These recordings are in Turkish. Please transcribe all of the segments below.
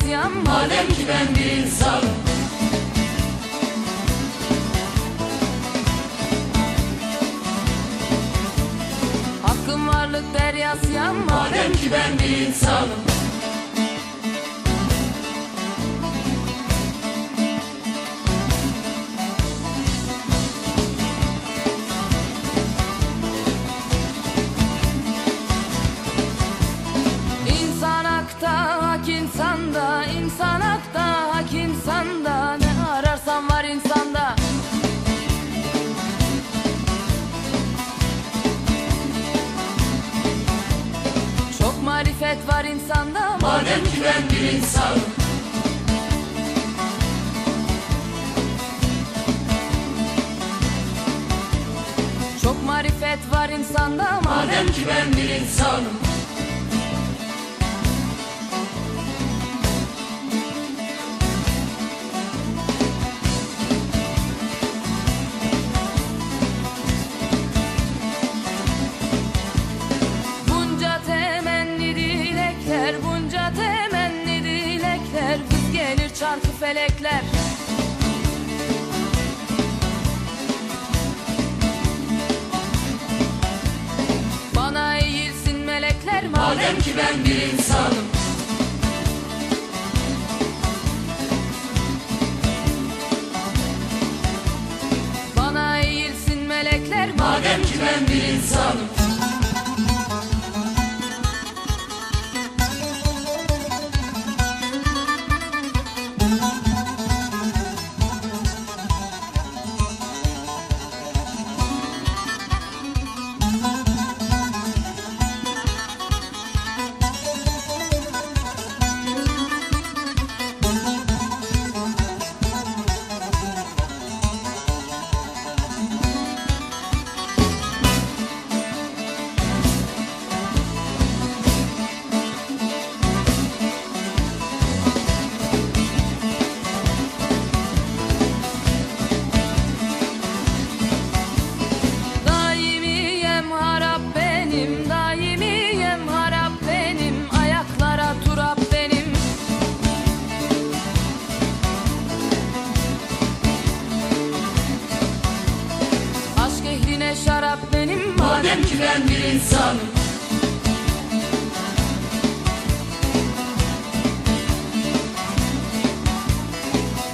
isyan Madem ki ben bir insanım. Hakkın varlık deryası yanma Madem ki ben bir insanım hak insanda insan hakta hak insanda. Ne ararsan var insanda. Çok marifet var insanda Madem ki ben bir insanım. Çok marifet var insanda Madem ki ben bir insanım temenni dilekler Vız gelir çarkı felekler. Bana eğilsin melekler madem ki ben bir insanım Şarap benim Madem ki ben bir insanım.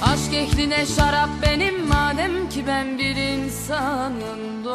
Aşk ehline şarap benim Madem ki ben bir insanım